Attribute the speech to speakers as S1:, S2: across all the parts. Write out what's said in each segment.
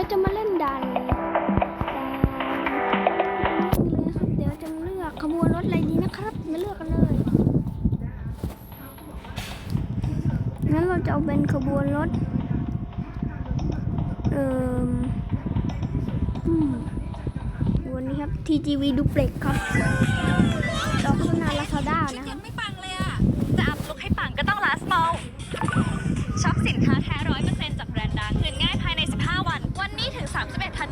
S1: เราจะมาเล่นดันเลยครับ เดี๋ยวจะเลือกขบวนรถอะไรดีนะครับ มาเลือกกันเลย งั้นเราจะเอาเป็นขบวนรถ เอ่อขบวนนี้ครับ TGV Duplex ครับดอกโฆษณาลาซาด้านะค
S2: ยั
S1: รับ
S2: งไม่ปังเลยอะ จะอัพลุกให้ปังก็ต้อง last mall ช็อปสินค้าแท้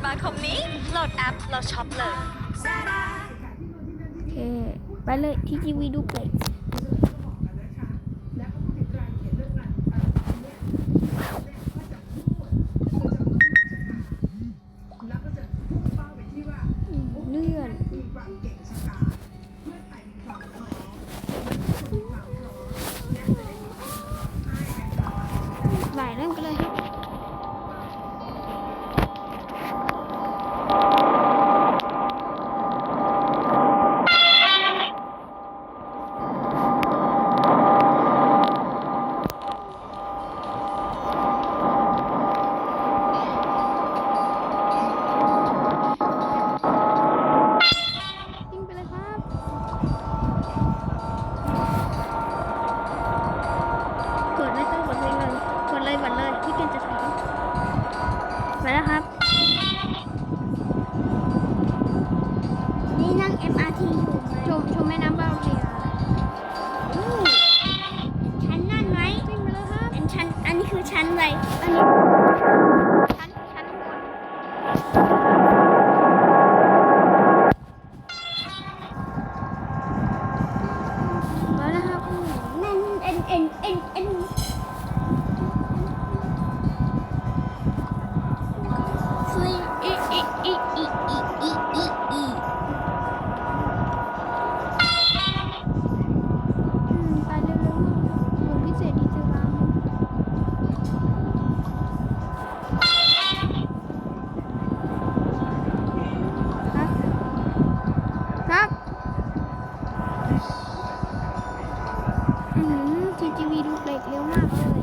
S2: 31ธันวาคมนี้โหลดแอปเราช็อปเลย โอเค ไปเลยทีจีวีดูเพลง เกมจะถึงไปแล้วครับ นี่นั่ง MRT อยู่ชมชมแม่น้ำบางเรียชั้นนั่นไหมขึ้นไปแล้วครับอันชั้น อันนี้คือชั้นอะไรอันนี้ชั้นชั้นบนแล้วครับเอ็นเอ็น
S1: เอ็นเอ็น ทีวีดูเด็กเร็วมากเลย